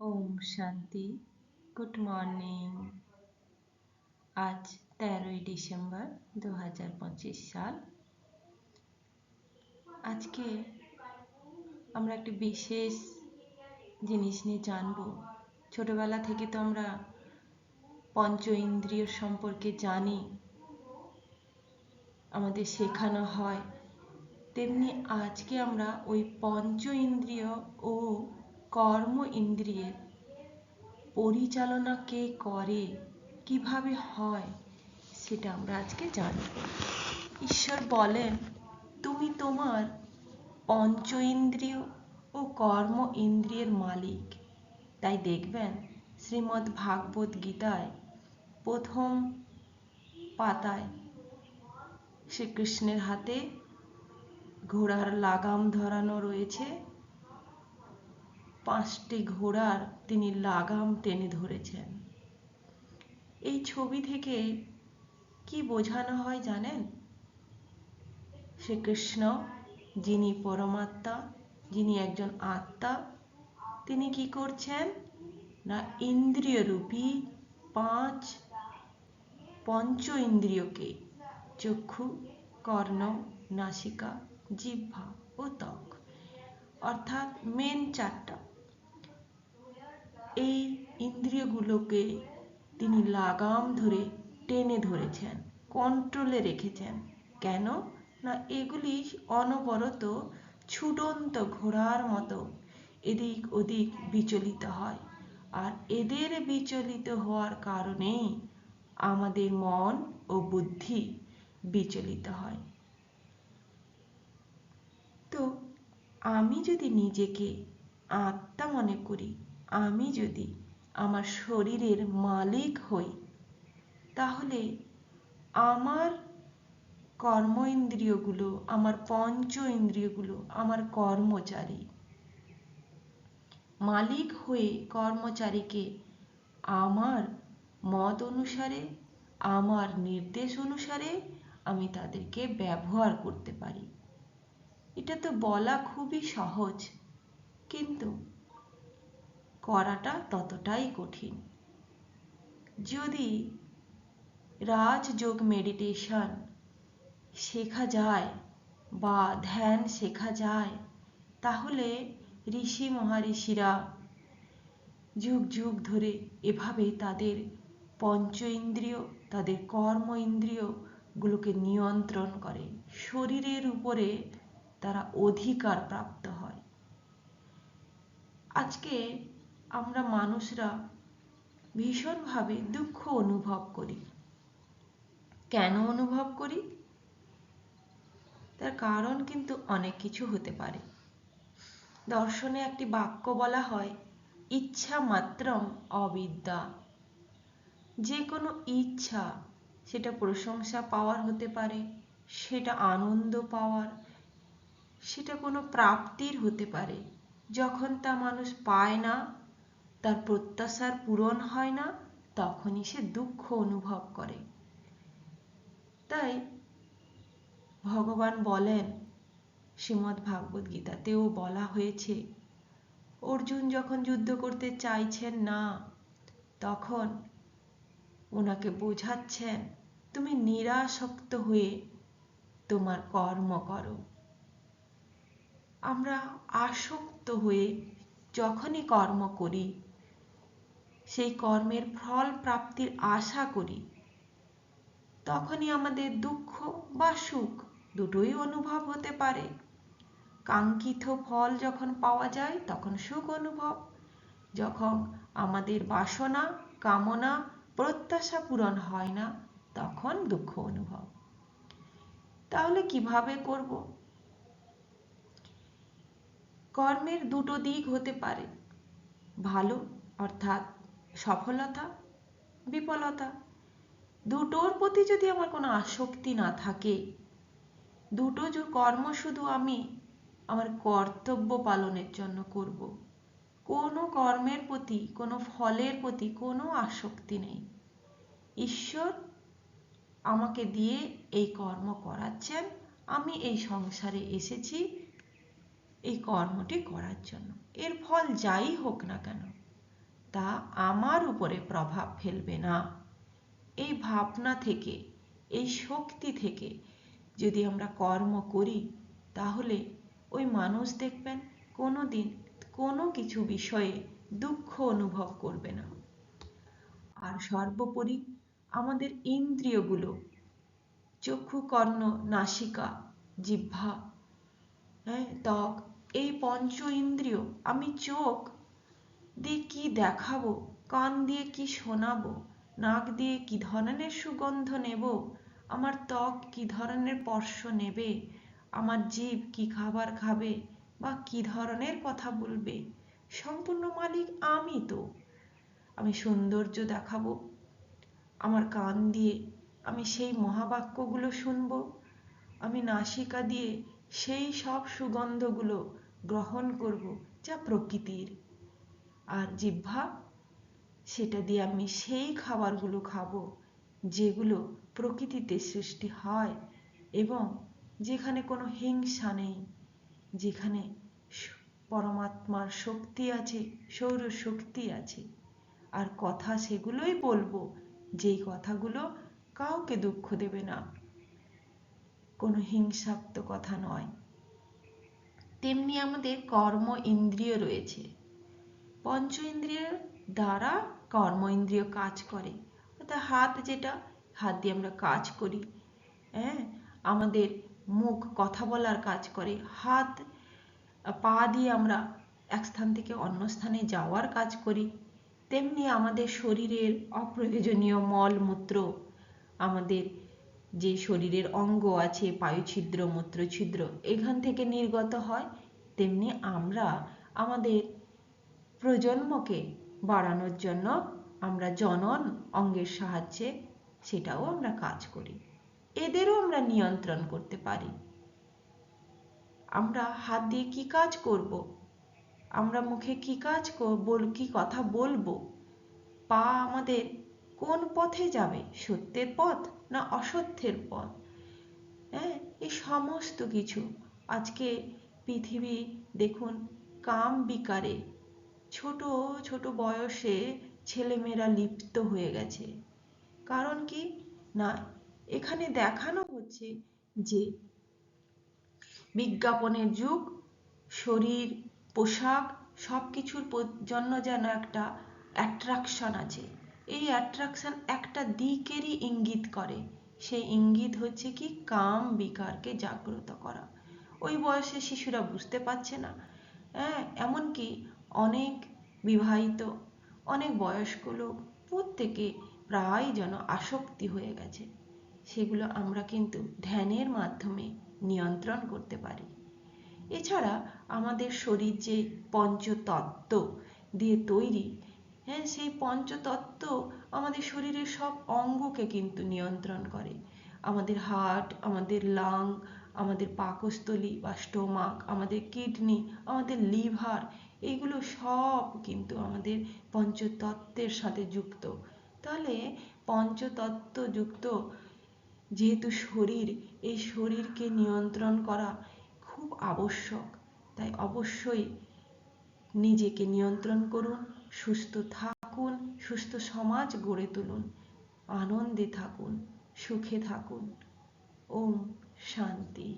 ওম শান্তি good morning আজ তেরোই ডিসেম্বর দু হাজার পঁচিশ সাল আজকে আমরা একটি বিশেষ জিনিস নিয়ে জানব। ছোটবেলা থেকে তো আমরা পঞ্চ ইন্দ্রিয় সম্পর্কে জানি। আমাদের শেখানো হয়। তেমনি আজকে আমরা ওই পঞ্চ ইন্দ্রিয় ও কর্ম ইন্দ্রিয়ের পরিচালনা কে করে, কীভাবে হয়, সেটা আমরা আজকে জানব। ঈশ্বর বলেন, তুমি তোমার পঞ্চ ইন্দ্রিয় ও কর্ম ইন্দ্রিয়ের মালিক। তাই দেখবেন, শ্রীমদ্ ভাগবত গীতায় প্রথম পাতায় শ্রীকৃষ্ণের হাতে ঘোড়ার লাগাম ধরানো রয়েছে। পাঁচটি ঘোড়ার তিনি লাগাম টেনে ধরেছেন। এই ছবি থেকে কি বোঝানো হয় জানেন? শ্রীকৃষ্ণ, যিনি পরমাত্মা, যিনি একজন আত্মা, তিনি কি করছেন? না ইন্দ্রিয় রূপী পাঁচ পঞ্চ ইন্দ্রিয়কে চক্ষু, কর্ণ, নাসিকা, জিহ্বা ও ত্বক। অর্থাৎ মেন চারটা। এই ইন্দ্রিয়গুলোকে তিনি লাগাম ধরে টেনে ধরেছেন কন্ট্রোলে রেখেছেন। কেন? না, এগুলি অনবরত ছুটন্ত ঘোড়ার মতো এদিক ওদিক বিচলিত হয়। আর এদের বিচলিত হওয়ার কারণেই আমাদের মন ও বুদ্ধি বিচলিত হয়। তো, আমি যদি নিজেকে আত্মা মনে করি আমি যদি আমার শরীরের মালিক হই, তাহলে আমার কর্ম ইন্দ্রিয়গুলো আমার পঞ্চ ইন্দ্রিয়গুলো আমার কর্মচারী। মালিক হয়ে কর্মচারীকে আমার মত অনুসারে, আমার নির্দেশ অনুসারে আমি তাদেরকে ব্যবহার করতে পারি। এটা তো বলা খুবই সহজ, কিন্তু করাটা ততটাই কঠিন। যদি রাজযোগ মেডিটেশন শেখা যায় বা ধ্যান শেখা যায়, তাহলে ঋষি মহারিষিরা যুগ যুগ ধরে এভাবে তাদের পঞ্চ ইন্দ্রিয় তাদের কর্ম ইন্দ্রিয়গুলোকে নিয়ন্ত্রণ করে। শরীরের উপরে তারা অধিকার প্রাপ্ত হয়। আজকে আমরা মানুষরা ভীষণভাবে দুঃখ অনুভব করি। কেন অনুভব করি? তার কারণ কিন্তু অনেক কিছু হতে পারে। দর্শনে একটি বাক্য বলা হয়, ইচ্ছা মাত্রম অবিদ্যা। যে কোনো ইচ্ছা, সেটা প্রশংসা পাওয়ার হতে পারে, সেটা আনন্দ পাওয়ার, সেটা কোনো প্রাপ্তির হতে পারে। যখন তা মানুষ পায় না তার প্রত্যাশার পূরণ হয় না, তখনই সে দুঃখ অনুভব করে। তাই ভগবান বলেন শ্রীমৎ ভাগবত গীতাতেও বলা হয়েছে, অর্জুন যখন যুদ্ধ করতে চাইছেন না, তখন ওনাকে বোঝাচ্ছেন, তুমি নিরাসক্ত হয়ে তোমার কর্ম করো। আমরা আসক্ত হয়ে যখনই কর্ম করি সেই কর্মের ফল প্রাপ্তির আশা করি। তখনই আমাদের দুঃখ বা সুখ দুটোই অনুভব হতে পারে। কাঙ্ক্ষিত ফল যখন পাওয়া যায়, তখন সুখ অনুভব। যখন আমাদের বাসনা, কামনা, প্রত্যাশা পূরণ হয় না, তখন দুঃখ অনুভব। তাহলে কীভাবে করব? কর্মের দুটো দিক হতে পারে। ভালো, অর্থাৎ সফলতা, বিফলতা, দুটোর প্রতি যদি আমার কোনো আসক্তি না থাকে, দুটো কর্ম শুধু আমি আমার কর্তব্য পালনের জন্য করব, কোনো কর্মের প্রতি, কোনো ফলের প্রতি কোনো আসক্তি নেই। ঈশ্বর আমাকে দিয়ে এই কর্ম করাচ্ছেন, আমি এই সংসারে এসেছি, এই কর্মটি করার জন্য। এর ফল যাই হোক না কেন তা আমার উপরে প্রভাব ফেলবে না। এই ভাবনা থেকে, এই শক্তি থেকে যদি আমরা কর্ম করি, তাহলে ওই মানুষ দেখবেন কোনো দিন কোনো কিছু বিষয়ে দুঃখ অনুভব করবে না। আর সর্বোপরি আমাদের ইন্দ্রিয়গুলো, চক্ষু, কর্ণ, নাসিকা, জিহ্বা হ্যাঁ ত্বক, এই পঞ্চ ইন্দ্রিয়, আমি চোখ দিয়ে কি দেখাবো? কান দিয়ে কি শোনাবো? নাক দিয়ে কি ধরনের সুগন্ধ নেব? আমার ত্বক কি ধরনের স্পর্শ নেবে? আমার জীব কি খাবার খাবে বা কি ধরনের কথা বলবে? সম্পূর্ণ মালিক আমি তো। আমি সৌন্দর্য দেখাবো। আমার কান দিয়ে আমি সেই মহাবাক্যগুলো শুনব। আমি নাসিকা দিয়ে সেই সব সুগন্ধগুলো গ্রহণ করব যা প্রকৃতির। আর জিহ্বা, সেটা দিয়ে আমি সেই খাবারগুলো খাব যেগুলো প্রকৃতিতে সৃষ্টি হয় এবং যেখানে কোনো হিংসা নেই, যেখানে পরমাত্মার শক্তি আছে সৌর শক্তি আছে। আর কথা সেগুলোই বলব, যেই কথাগুলো কাউকে দুঃখ দেবে না। কোনো হিংসাক্ত কথা নয়। তেমনি আমাদের কর্ম ইন্দ্রিয় রয়েছে। পঞ্চ ইন্দ্রিয়ের দ্বারা কর্ম ইন্দ্রিয় কাজ করে। অর্থাৎ হাত যেটা, হাত দিয়ে আমরা কাজ করি। হ্যাঁ? আমাদের মুখ কথা বলার কাজ করে। হাত, পা দিয়ে আমরা এক স্থান থেকে অন্য স্থানে যাওয়ার কাজ করি। তেমনি আমাদের শরীরের অপ্রয়োজনীয় মলমূত্র, আমাদের যে শরীরের অঙ্গ আছে, পায়ুছিদ্র, মূত্রছিদ্র, এখান থেকে নির্গত হয়। তেমনি আমরা আমাদের প্রজন্মকে বাড়ানোর জন্য আমরা জনন অঙ্গের সাহায্যে সেটাও আমরা কাজ করি। এদেরও আমরা নিয়ন্ত্রণ করতে পারি। আমরা হাত দিয়ে কি কাজ করব? আমরা মুখে কি কাজ বল, কি কথা বলব? পা আমাদের কোন পথে যাবে? সত্যের পথ না অসত্যের পথ? হ্যাঁ এই সমস্ত কিছু। আজকে পৃথিবী দেখুন কাম বিকারে ছোট ছোট বয়সে ছেলেমেয়েরা লিপ্ত হয়ে গেছে। কারণ কি? না, এখানে দেখানো হচ্ছে যে বিজ্ঞাপনের যুগ, শরীর, পোশাক সব কিছুর জন্য যেন একটা অ্যাট্রাকশন আছে। এই অ্যাট্রাকশন একটা দিকেরই ইঙ্গিত করে। সেই ইঙ্গিত হচ্ছে কি? কাম বিকারকে জাগ্রত করা। ওই বয়সে শিশুরা বুঝতে পারছে না। হ্যাঁ এমনকি অনেক বিবাহিত, অনেক বয়স্ক লোক প্রত্যেকে প্রায় যেন আসক্তি হয়ে গেছে। সেগুলো আমরা কিন্তু ধ্যানের মাধ্যমে নিয়ন্ত্রণ করতে পারি। এছাড়া আমাদের শরীর যে পঞ্চতত্ত্ব দিয়ে তৈরি হ্যাঁ সেই পঞ্চতত্ত্ব আমাদের শরীরের সব অঙ্গকে কিন্তু নিয়ন্ত্রণ করে। আমাদের হার্ট, আমাদের লাং, আমাদের পাকস্থলী বা স্টোমাক, আমাদের কিডনি, আমাদের লিভার এগুলো সব কিন্তু আমাদের পঞ্চতত্ত্বের সাথে যুক্ত। তাহলে পঞ্চতত্ত্ব যুক্ত যেহেতু শরীর, এই শরীরকে নিয়ন্ত্রণ করা খুব আবশ্যক। তাই অবশ্যই নিজেকে নিয়ন্ত্রণ করুন, সুস্থ থাকুন, সুস্থ সমাজ গড়ে তুলুন, আনন্দে থাকুন, সুখে থাকুন। ওম শান্তি।